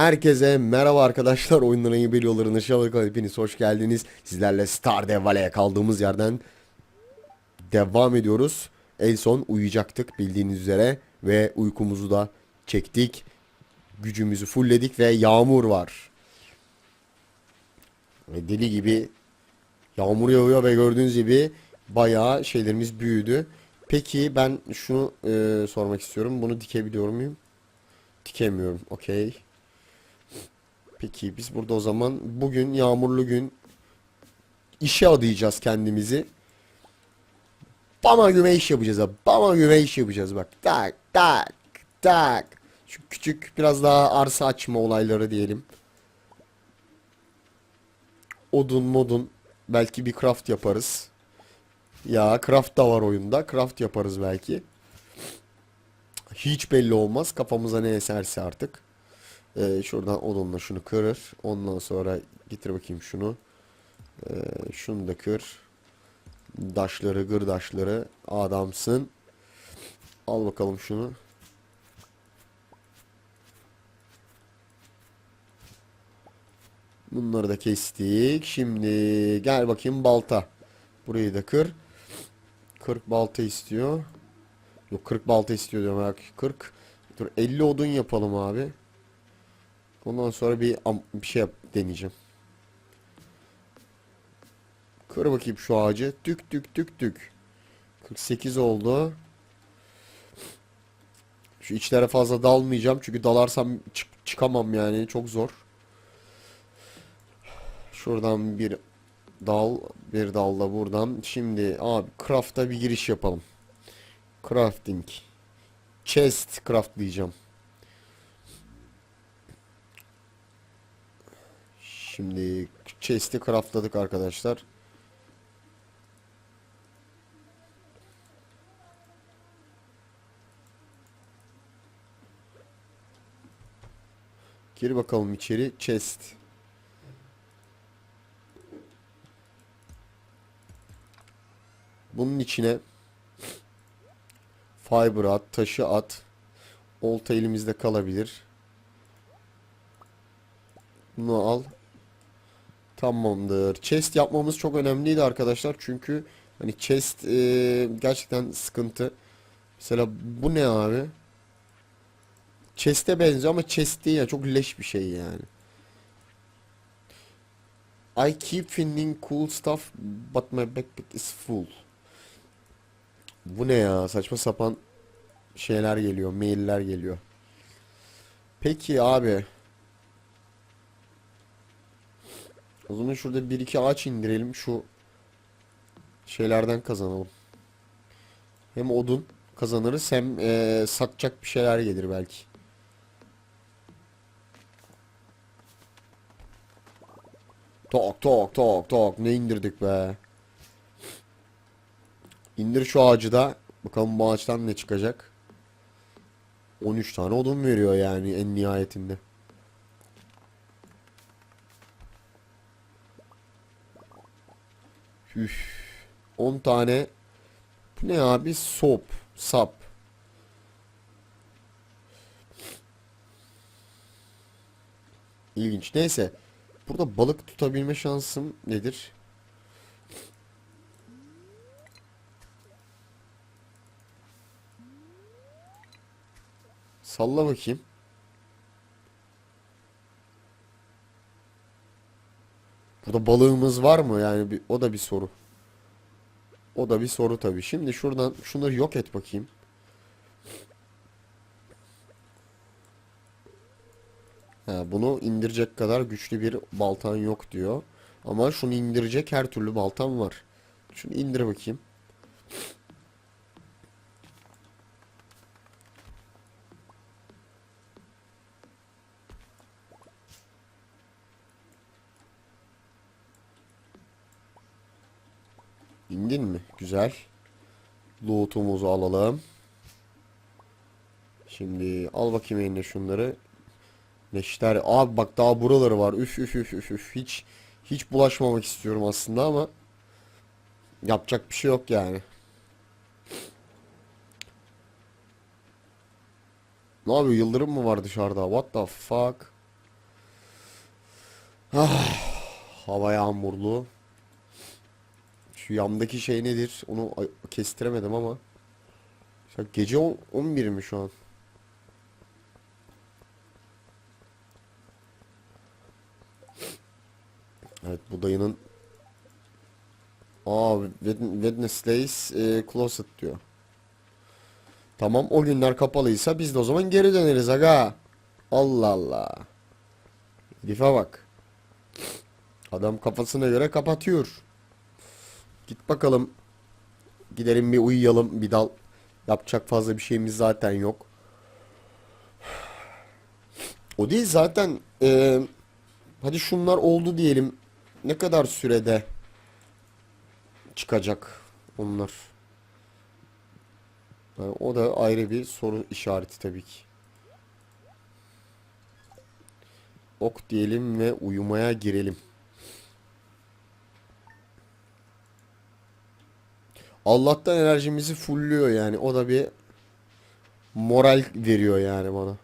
Herkese merhaba arkadaşlar. Oyunların iyi yolların aşağıda hepiniz hoş geldiniz. Sizlerle Stardew Valley'e kaldığımız yerden devam ediyoruz. En son uyuyacaktık bildiğiniz üzere ve uykumuzu da çektik. Gücümüzü fullledik ve yağmur var. Ve deli gibi yağmur yağıyor ve gördüğünüz gibi bayağı şeylerimiz büyüdü. Peki ben şunu e, sormak istiyorum. Bunu dikebiliyor muyum? Dikemiyorum. Okey. Peki biz burada o zaman bugün yağmurlu gün işe adayacağız kendimizi. Bama güme iş yapacağız abi. Bama güme iş yapacağız bak. Tak tak tak. Şu küçük biraz daha arsa açma olayları diyelim. Odun modun belki bir craft yaparız. Ya craft da var oyunda. Craft yaparız belki. Hiç belli olmaz. Kafamıza ne eserse artık. Ee, şuradan odunla şunu kırır. Ondan sonra getir bakayım şunu. Ee, şunu da kır. Daşları, gırdaşları. Adamsın. Al bakalım şunu. Bunları da kestik. Şimdi gel bakayım balta. Burayı da kır. 40 balta istiyor. Yok 40 balta istiyor diyorum. Bak 40. Dur 50 odun yapalım abi. Ondan sonra bir bir şey yap deneyeceğim. Kır bakayım şu ağacı. Tük tük tük tük. 48 oldu. Şu içlere fazla dalmayacağım çünkü dalarsam çık- çıkamam yani çok zor. Şuradan bir dal, bir dal da buradan. Şimdi abi craft'a bir giriş yapalım. Crafting. Chest craftlayacağım. Şimdi chest'i craftladık arkadaşlar. Gir bakalım içeri. Chest. Bunun içine fiber at, taşı at. Olta elimizde kalabilir. Bunu al. Tamamdır. Chest yapmamız çok önemliydi arkadaşlar. Çünkü hani chest e, gerçekten sıkıntı. Mesela bu ne abi? Chest'e benziyor ama chest değil ya. Çok leş bir şey yani. I keep finding cool stuff but my backpack is full. Bu ne ya? Saçma sapan şeyler geliyor. Mailler geliyor. Peki abi. O zaman şurada bir iki ağaç indirelim. Şu şeylerden kazanalım. Hem odun kazanırız hem eee, satacak bir şeyler gelir belki. Tok tok tok tok ne indirdik be. İndir şu ağacı da. Bakalım bu ağaçtan ne çıkacak. 13 tane odun veriyor yani en nihayetinde. Üf. 10 tane. Bu ne abi? Sop. Sap. İlginç. Neyse. Burada balık tutabilme şansım nedir? Salla bakayım. Burada balığımız var mı? Yani bir, o da bir soru. O da bir soru tabii. Şimdi şuradan şunları yok et bakayım. Ha, bunu indirecek kadar güçlü bir baltan yok diyor. Ama şunu indirecek her türlü baltam var. Şunu indir bakayım. İndin mi? Güzel. Loot'umuzu alalım. Şimdi al bakayım eline şunları. Neşter. Abi bak daha buraları var. Üf üf üf üf üf. Hiç hiç bulaşmamak istiyorum aslında ama yapacak bir şey yok yani. Ne yapıyor? Yıldırım mı var dışarıda? What the fuck? Ah, hava yağmurlu. Şu yandaki şey nedir? Onu kestiremedim ama. Gece on- 11 mi şu an? Evet bu dayının Aa Wed- Wednesday's e, Closet diyor. Tamam o günler kapalıysa biz de o zaman geri döneriz aga. Allah Allah. Herife bak. Adam kafasına göre kapatıyor. Git bakalım. Gidelim bir uyuyalım bir dal. Yapacak fazla bir şeyimiz zaten yok. O değil zaten e, hadi şunlar oldu diyelim. Ne kadar sürede çıkacak onlar? Yani o da ayrı bir soru işareti tabii ki. Ok diyelim ve uyumaya girelim. Allah'tan enerjimizi fullüyor yani. O da bir moral veriyor yani bana.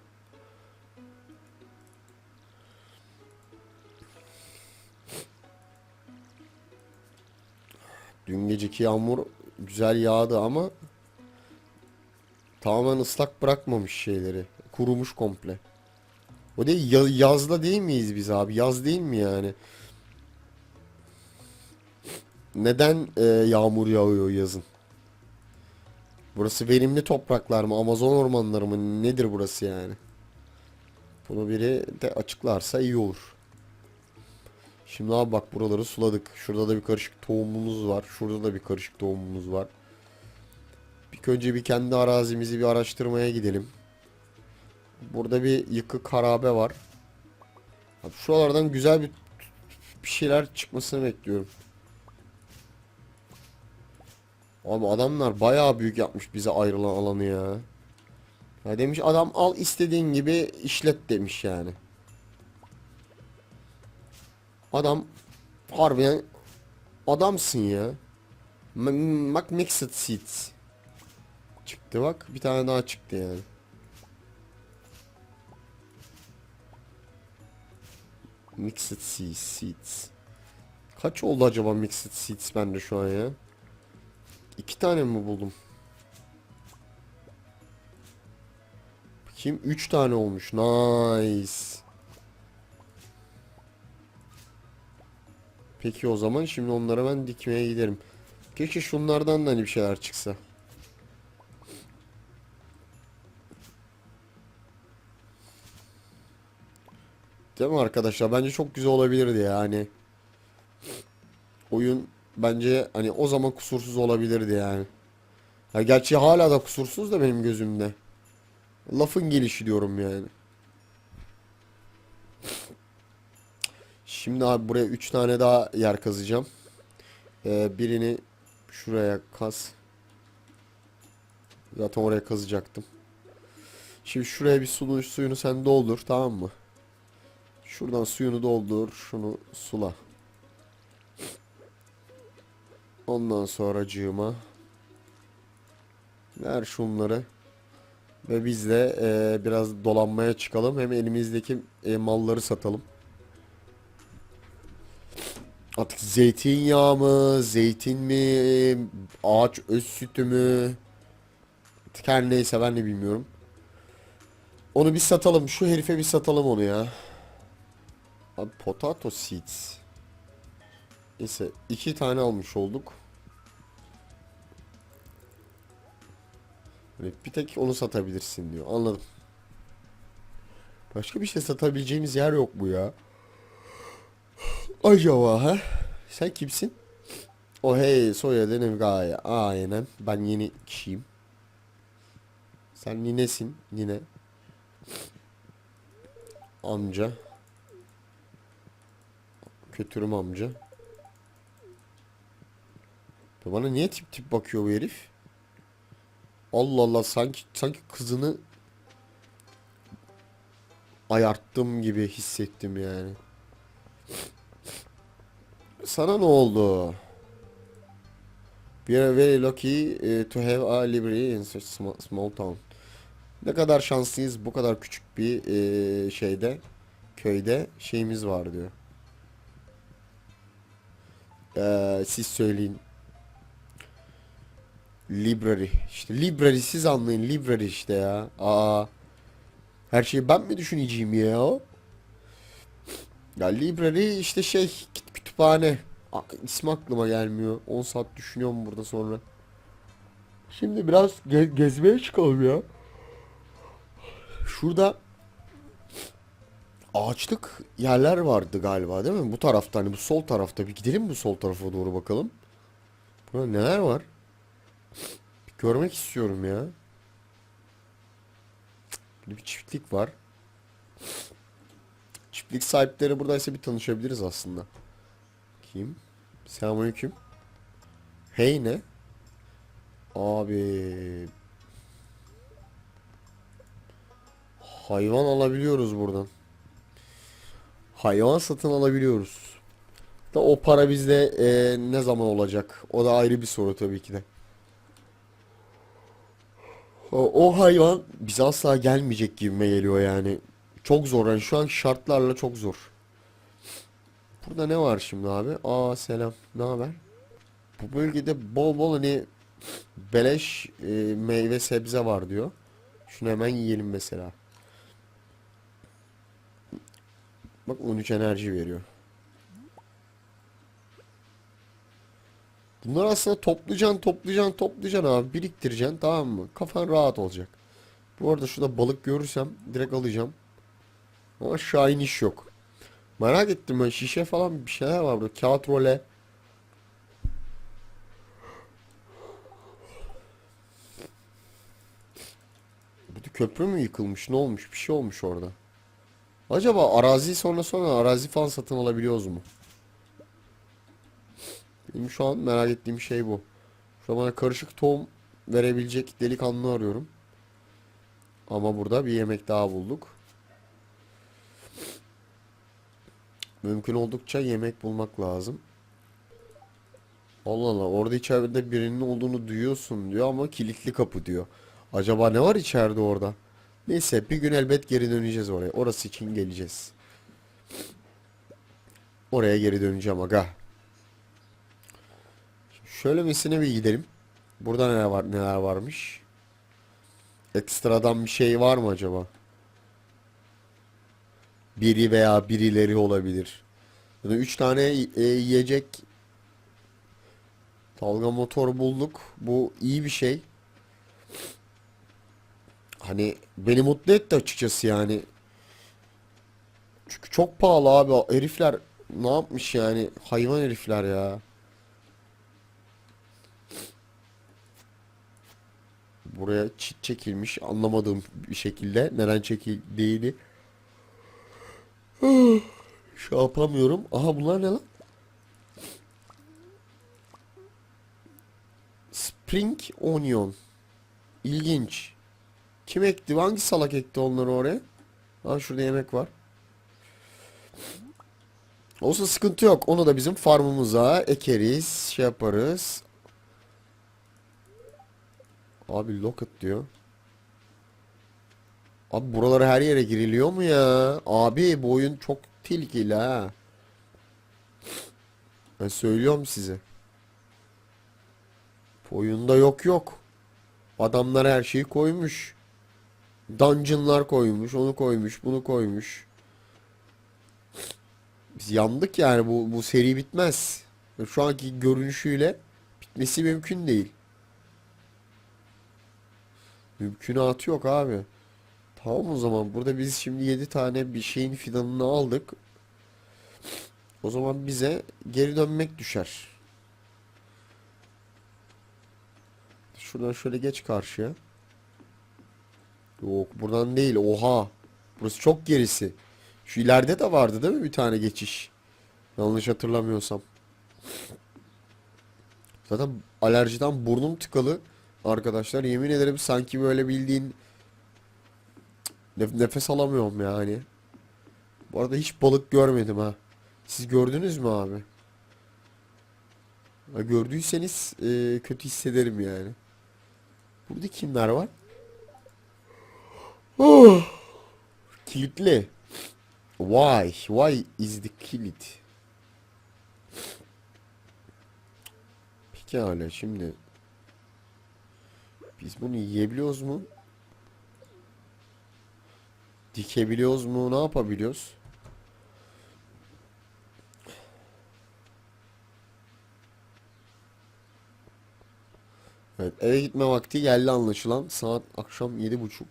Dün geceki yağmur güzel yağdı ama tamamen ıslak bırakmamış şeyleri. Kurumuş komple. O değil ya- yazda değil miyiz biz abi? Yaz değil mi yani? Neden e, yağmur yağıyor yazın? Burası verimli topraklar mı? Amazon ormanları mı? Nedir burası yani? Bunu biri de açıklarsa iyi olur. Şimdi abi bak buraları suladık. Şurada da bir karışık tohumumuz var. Şurada da bir karışık tohumumuz var. Bir önce bir kendi arazimizi bir araştırmaya gidelim. Burada bir yıkık harabe var. Abi şuralardan güzel bir bir şeyler çıkmasını bekliyorum. Abi adamlar bayağı büyük yapmış bize ayrılan alanı ya. Ya demiş adam al istediğin gibi işlet demiş yani. Adam harbiden adamsın ya. Bak Mixed Seeds. Çıktı bak bir tane daha çıktı yani. Mixed. Seeds. Kaç oldu acaba Mixed Seeds bende şu an ya? İki tane mi buldum? Bakayım üç tane olmuş. Nice. Peki o zaman şimdi onlara ben dikmeye giderim. Keşke şunlardan da hani bir şeyler çıksa. Değil mi arkadaşlar? Bence çok güzel olabilirdi yani. Oyun bence hani o zaman kusursuz olabilirdi yani. Ha, gerçi hala da kusursuz da benim gözümde. Lafın gelişi diyorum yani. Şimdi abi buraya 3 tane daha yer kazacağım. Ee, birini şuraya kaz. Zaten oraya kazacaktım. Şimdi şuraya bir sulu, suyunu sen doldur tamam mı? Şuradan suyunu doldur. Şunu sula. Ondan sonra cığıma ver şunları ve biz de e, biraz dolanmaya çıkalım. Hem elimizdeki e, malları satalım. Artık zeytinyağı mı, zeytin mi, ağaç öz sütü mü? Artık her neyse ben de bilmiyorum. Onu bir satalım. Şu herife bir satalım onu ya. Abi potato seeds. Neyse iki tane almış olduk. Böyle bir tek onu satabilirsin diyor. Anladım. Başka bir şey satabileceğimiz yer yok mu ya? Acaba ha? Sen kimsin? O hey soyadın gaye. Aynen. Ben yeni kişiyim. Sen ninesin. Nine. Amca. Kötürüm amca. Ya Bana niye tip tip bakıyor bu herif? Allah Allah sanki sanki kızını ayarttım gibi hissettim yani. Sana ne oldu? We are very lucky eh, to have a library in such small, small town. Ne kadar şanslıyız bu kadar küçük bir eh, şeyde köyde şeyimiz var diyor. Ee, siz söyleyin. Library. İşte library siz anlayın. Library işte ya. Aa. Her şeyi ben mi düşüneceğim ya? Ya library işte şey kütüphane. Ak- İsmi aklıma gelmiyor. 10 saat düşünüyorum burada sonra. Şimdi biraz ge- gezmeye çıkalım ya. Şurada ağaçlık yerler vardı galiba değil mi? Bu tarafta hani bu sol tarafta bir gidelim bu sol tarafa doğru bakalım. Burada neler var? Görmek istiyorum ya. Burada bir çiftlik var. Çiftlik sahipleri buradaysa bir tanışabiliriz aslında. Kim? Selamünaleyküm. Hey ne? Abi hayvan alabiliyoruz buradan. Hayvan satın alabiliyoruz. Da o para bizde e, ne zaman olacak? O da ayrı bir soru tabii ki de. O, o hayvan bize asla gelmeyecek gibime geliyor yani. Çok zor yani şu an şartlarla çok zor. Burada ne var şimdi abi? Aa selam. Ne haber? Bu bölgede bol bol hani beleş e, meyve sebze var diyor. Şunu hemen yiyelim mesela. Bak 13 enerji veriyor. Bunları aslında toplayacaksın, toplayacaksın, toplayacaksın abi. Biriktireceksin tamam mı? Kafan rahat olacak. Bu arada şurada balık görürsem direkt alacağım. Ama şahin iş yok. Merak ettim ben şişe falan bir şeyler var burada. Kağıt role. Burada köprü mü yıkılmış? Ne olmuş? Bir şey olmuş orada. Acaba arazi sonra sonra arazi falan satın alabiliyoruz mu? Benim şu an merak ettiğim şey bu. Şu an bana karışık tohum verebilecek delikanlı arıyorum. Ama burada bir yemek daha bulduk. Mümkün oldukça yemek bulmak lazım. Allah Allah orada içeride birinin olduğunu duyuyorsun diyor ama kilitli kapı diyor. Acaba ne var içeride orada? Neyse bir gün elbet geri döneceğiz oraya. Orası için geleceğiz. Oraya geri döneceğim aga. Şöyle mesine bir gidelim. Burada neler var neler varmış? Ekstradan bir şey var mı acaba? Biri veya birileri olabilir. Ya da üç tane e, yiyecek dalga motor bulduk. Bu iyi bir şey. Hani beni mutlu etti açıkçası yani. Çünkü çok pahalı abi. Herifler ne yapmış yani? Hayvan herifler ya. Buraya çit çekilmiş anlamadığım bir şekilde. Neden çekildiğini şey yapamıyorum. Aha bunlar ne lan? Spring onion. İlginç. Kim ekti? Hangi salak ekti onları oraya? Ha şurada yemek var. Olsa sıkıntı yok. Onu da bizim farmımıza ekeriz. Şey yaparız. Abi locket diyor. Abi buralara her yere giriliyor mu ya? Abi bu oyun çok tehlikeli ha. Ben söylüyorum size. Bu oyunda yok yok. Adamlar her şeyi koymuş. Dungeon'lar koymuş, onu koymuş, bunu koymuş. Biz yandık yani bu bu seri bitmez. Şu anki görünüşüyle bitmesi mümkün değil. Mümkünatı yok abi. Tamam o zaman burada biz şimdi 7 tane bir şeyin fidanını aldık. O zaman bize geri dönmek düşer. Şuradan şöyle geç karşıya. Yok buradan değil oha. Burası çok gerisi. Şu ileride de vardı değil mi bir tane geçiş? Yanlış hatırlamıyorsam. Zaten alerjiden burnum tıkalı. Arkadaşlar yemin ederim sanki böyle bildiğin Nef- nefes alamıyorum yani. Bu arada hiç balık görmedim ha. Siz gördünüz mü abi? Ha, gördüyseniz e, kötü hissederim yani. Burada kimler var? Oh. Kilitli. Why? Why is the kilit? Pekala şimdi biz bunu yiyebiliyoruz mu? Dikebiliyoruz mu? Ne yapabiliyoruz? Evet eve gitme vakti geldi anlaşılan. Saat akşam yedi buçuk.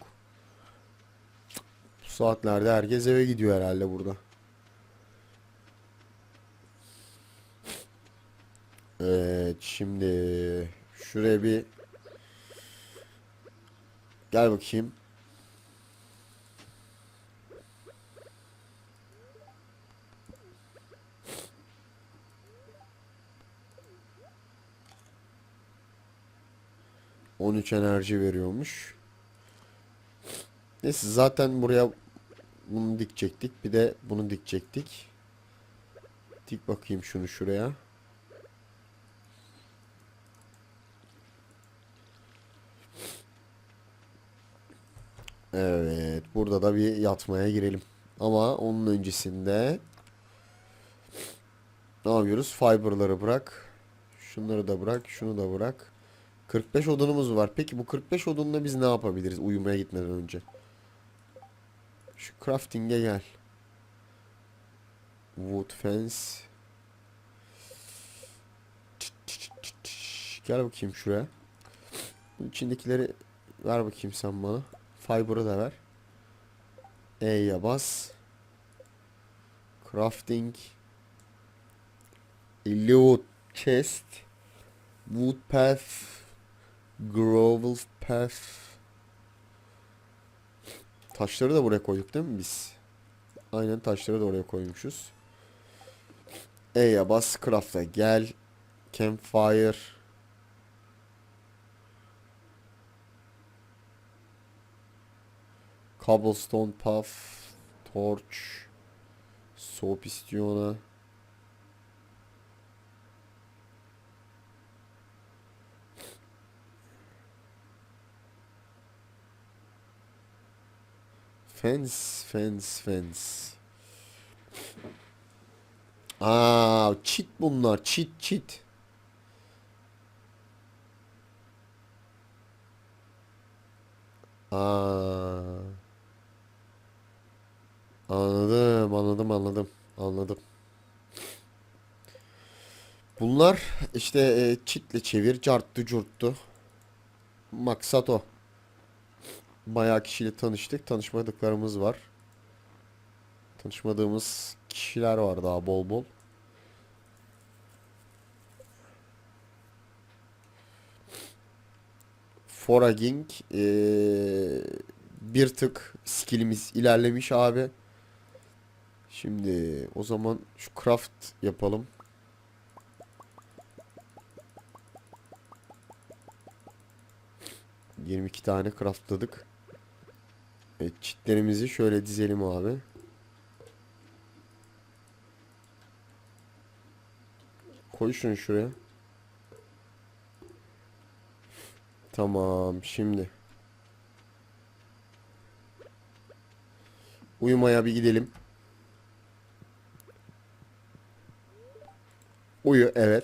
Bu saatlerde herkes eve gidiyor herhalde burada. Evet şimdi şuraya bir gel bakayım. On üç enerji veriyormuş. Neyse zaten buraya bunu dikecektik. Bir de bunu dikecektik. Dik bakayım şunu şuraya. Evet, burada da bir yatmaya girelim. Ama onun öncesinde ne yapıyoruz? Fiber'ları bırak. Şunları da bırak, şunu da bırak. 45 odunumuz var. Peki bu 45 odunla biz ne yapabiliriz uyumaya gitmeden önce? Şu crafting'e gel. Wood fence. Gel bakayım şuraya. İçindekileri ver bakayım sen bana. Fiber'ı da ver. E'ye bas. Crafting. Loot chest. Wood path. Gravel path. Taşları da buraya koyduk değil mi biz? Aynen taşları da oraya koymuşuz. E'ye bas. Craft'a gel. Campfire. Cobblestone puff, torch, soap istiyor. Fence, fence, fence. Aa, cheat bunlar, cheat, cheat. Aa. Anladım, anladım, anladım, anladım. Bunlar işte e, çitle çevir, carttı curttu. Maksat o. Bayağı kişiyle tanıştık. Tanışmadıklarımız var. Tanışmadığımız kişiler var daha bol bol. Foraging eee, bir tık skillimiz ilerlemiş abi. Şimdi o zaman şu craft yapalım. Yirmi iki tane craftladık. Evet, çitlerimizi şöyle dizelim abi. Koy şunu şuraya. Tamam şimdi. Uyumaya bir gidelim. Uyu evet.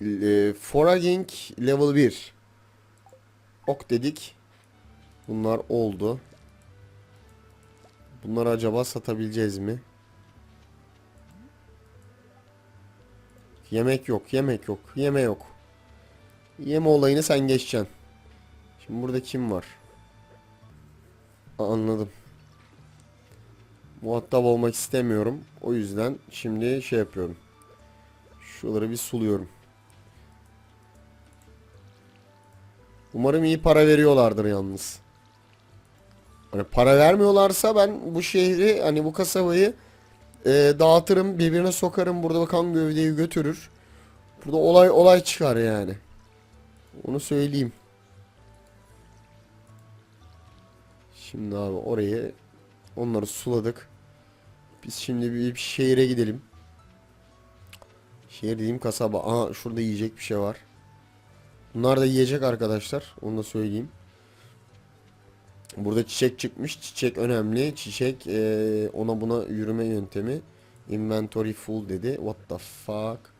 E, foraging level 1. Ok dedik. Bunlar oldu. Bunları acaba satabileceğiz mi? Yemek yok, yemek yok, yeme yok. Yeme olayını sen geçeceksin. Şimdi burada kim var? Anladım. Muhatap olmak istemiyorum. O yüzden şimdi şey yapıyorum. Şuraları bir suluyorum. Umarım iyi para veriyorlardır yalnız. Hani para vermiyorlarsa ben bu şehri hani bu kasabayı e, dağıtırım birbirine sokarım burada bakan gövdeyi götürür. Burada olay olay çıkar yani. Onu söyleyeyim. Şimdi abi orayı onları suladık. Biz şimdi bir şehire gidelim. Şehir dediğim kasaba. Aha şurada yiyecek bir şey var. Bunlar da yiyecek arkadaşlar. Onu da söyleyeyim. Burada çiçek çıkmış. Çiçek önemli. Çiçek ee, ona buna yürüme yöntemi. Inventory full dedi. What the fuck?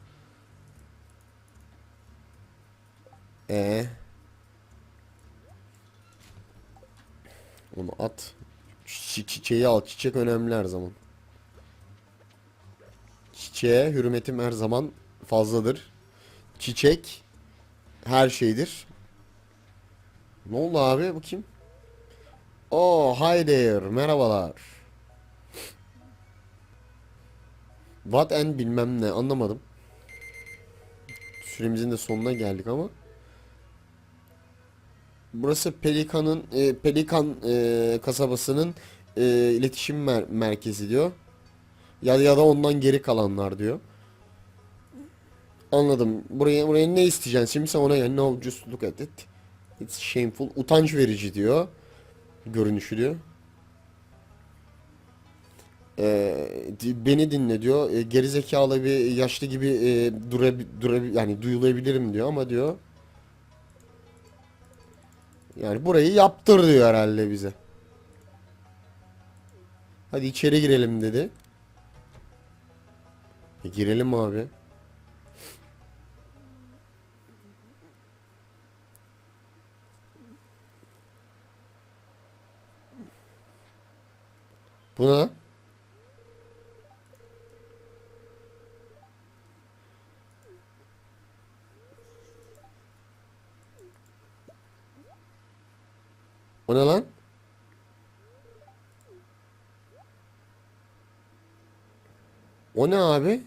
Ee, Onu at. Çi çiçeği al. Çiçek önemli her zaman. Çiçeğe hürmetim her zaman fazladır. Çiçek her şeydir. Ne oldu abi? Bu kim? Oh, hi there. Merhabalar. What and bilmem ne anlamadım. Süremizin de sonuna geldik ama. Burası Pelikan'ın e, Pelikan e, kasabasının e, iletişim mer- merkezi diyor. Ya ya da ondan geri kalanlar diyor. Anladım. Buraya buraya ne isteyeceksin? Şimdi sen ona gel. No, just look at it. It's shameful. Utanç verici diyor. Görünüşü diyor. Ee, beni dinle diyor. E, gerizekalı bir yaşlı gibi e, dura, dura, yani duyulabilirim diyor ama diyor. Yani burayı yaptır diyor herhalde bize. Hadi içeri girelim dedi. E, girelim abi. Buna O ne lan? O ne abi?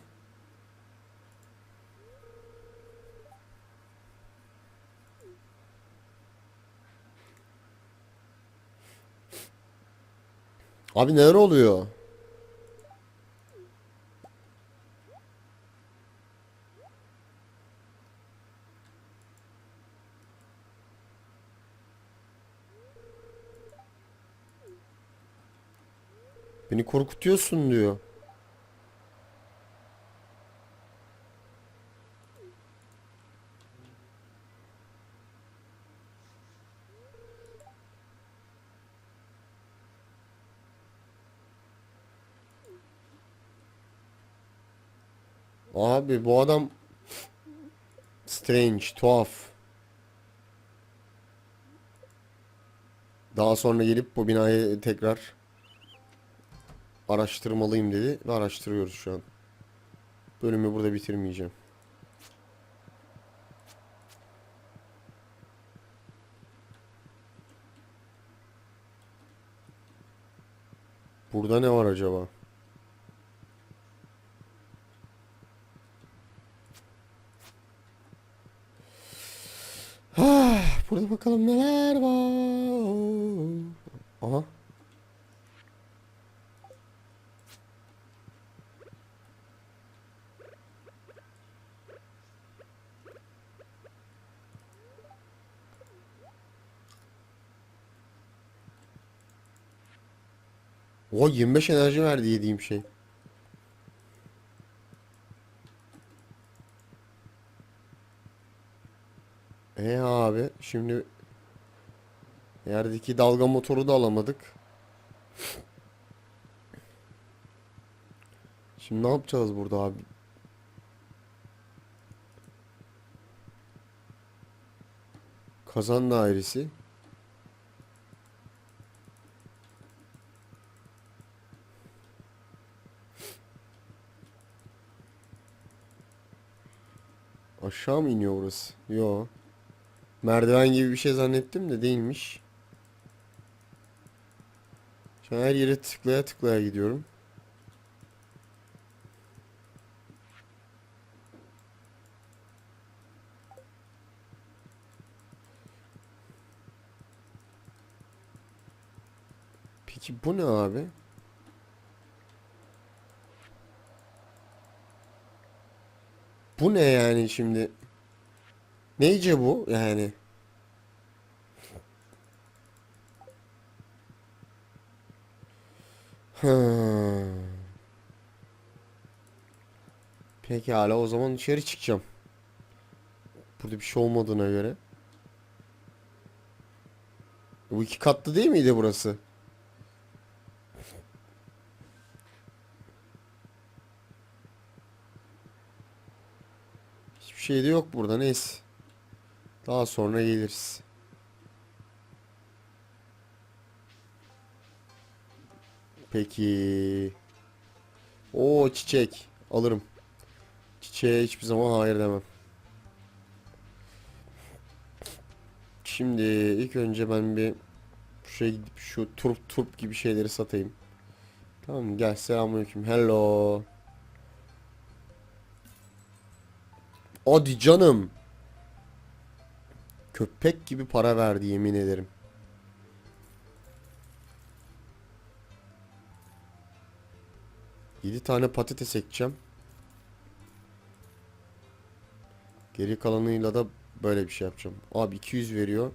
Abi neler oluyor? Beni korkutuyorsun diyor. Abi bu adam strange, tuhaf. Daha sonra gelip bu binayı tekrar araştırmalıyım dedi ve araştırıyoruz şu an. Bölümü burada bitirmeyeceğim. Burada ne var acaba? Ah, Burada bakalım neler var. Aha. O 25 enerji verdi yediğim şey. E abi şimdi yerdeki dalga motoru da alamadık. Şimdi ne yapacağız burada abi? Kazan dairesi. Aşağı mı iniyor burası? Yo. Merdiven gibi bir şey zannettim de değilmiş. Şu an her yere tıklaya tıklaya gidiyorum. Peki bu ne abi? Bu ne yani şimdi? Neyce bu yani? Hı. Pekala o zaman dışarı çıkacağım. Burada bir şey olmadığına göre. Bu iki katlı değil miydi burası? Hiçbir şey de yok burada neyse. Daha sonra geliriz. Peki. O çiçek. Alırım. Çiçeğe hiçbir zaman hayır demem. Şimdi ilk önce ben bir şuraya gidip şu turp turp gibi şeyleri satayım. Tamam gel selamünaleyküm. Hello. Hadi canım. Köpek gibi para verdi yemin ederim. Yedi tane patates ekeceğim. Geri kalanıyla da böyle bir şey yapacağım. Abi 200 veriyor.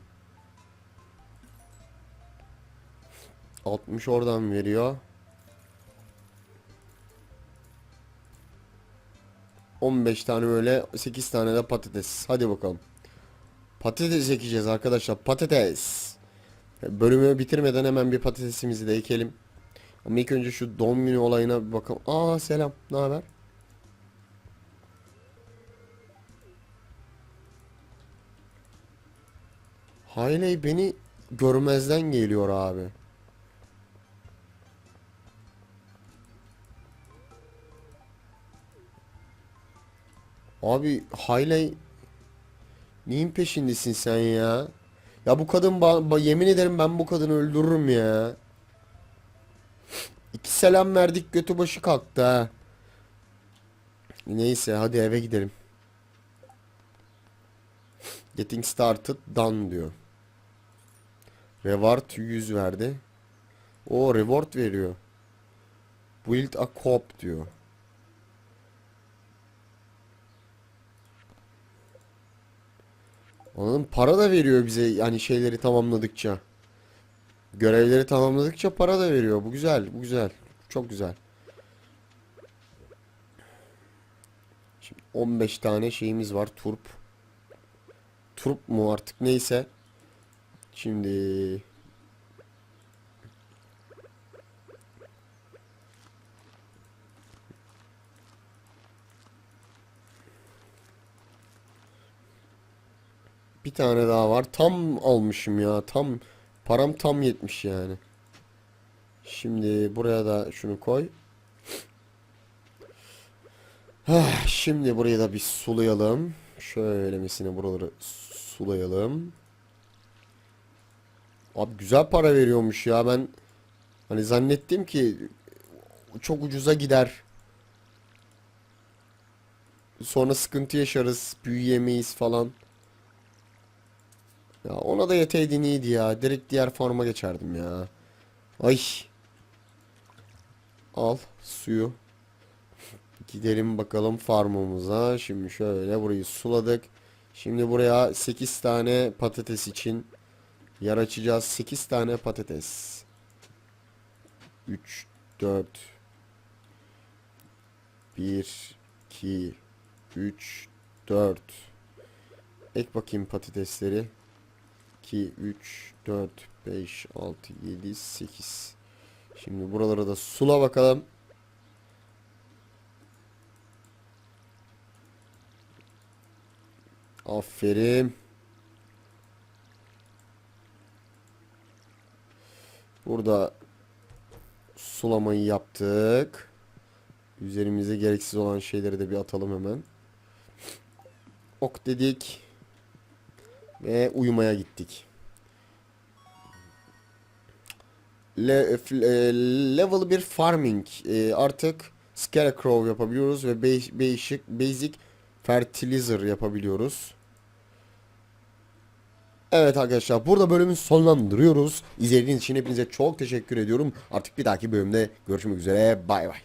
60 oradan veriyor. 15 tane böyle 8 tane de patates. Hadi bakalım. Patates ekeceğiz arkadaşlar. Patates. Bölümü bitirmeden hemen bir patatesimizi de ekelim. Ama ilk önce şu doğum günü olayına bir bakalım. Aa selam. Ne haber? Hayley beni görmezden geliyor abi. Abi Hayley neyin peşindesin sen ya? Ya bu kadın yemin ederim ben bu kadını öldürürüm ya. İki selam verdik götü başı kalktı ha. Neyse hadi eve gidelim. Getting started done diyor. Reward 100 verdi. O reward veriyor. Build a cop diyor. Anladım. Para da veriyor bize yani şeyleri tamamladıkça. Görevleri tamamladıkça para da veriyor. Bu güzel, bu güzel. Çok güzel. Şimdi 15 tane şeyimiz var. Turp. Turp mu artık neyse. Şimdi bir tane daha var. Tam almışım ya. Tam param tam yetmiş yani. Şimdi buraya da şunu koy. Ah, Şimdi burayı da bir sulayalım. Şöylemesine buraları sulayalım. Abi güzel para veriyormuş ya ben hani zannettim ki çok ucuza gider. Sonra sıkıntı yaşarız, büyüyemeyiz falan. Ya ona da yeteydin iyiydi ya. Direkt diğer farma geçerdim ya. Ay. Al suyu. Gidelim bakalım farmımıza. Şimdi şöyle burayı suladık. Şimdi buraya 8 tane patates için yer açacağız. 8 tane patates. 3 4 1 2 3 4 Ek bakayım patatesleri. 2 3 4 5 6 7 8 Şimdi buralara da sula bakalım. Aferin. Burada sulamayı yaptık. Üzerimize gereksiz olan şeyleri de bir atalım hemen. Ok dedik. Ve uyumaya gittik. Le, f- e, level 1 farming. E, artık scarecrow yapabiliyoruz ve basic, basic fertilizer yapabiliyoruz. Evet arkadaşlar burada bölümü sonlandırıyoruz. İzlediğiniz için hepinize çok teşekkür ediyorum. Artık bir dahaki bölümde görüşmek üzere. Bay bay.